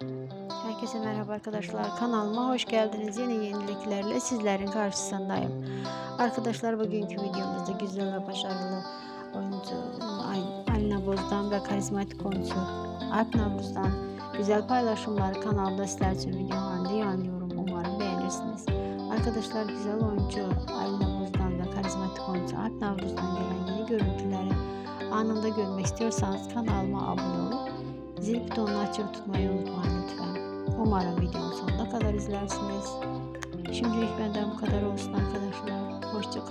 Herkese merhaba arkadaşlar. Kanalıma hoş geldiniz. Yeni yeniliklerle sizlerin karşısındayım. Arkadaşlar bugünkü videomuzda güzel ve başarılı oyuncu Alina Boz'dan ve karizmatik oyuncu Alp Navruz'dan güzel paylaşımlar kanalda sizler için video halinde yayınlıyorum. Umarım beğenirsiniz. Arkadaşlar güzel oyuncu Alina Boz'dan ve karizmatik oyuncu Alp Navruz'dan gelen yeni görüntüleri anında görmek istiyorsanız kanalıma abone olup zil butonunu açık tutmayı unutmayın lütfen. Umarım videonun sonuna kadar izlersiniz. Şimdilik benden bu kadar olsun arkadaşlar. Hoşça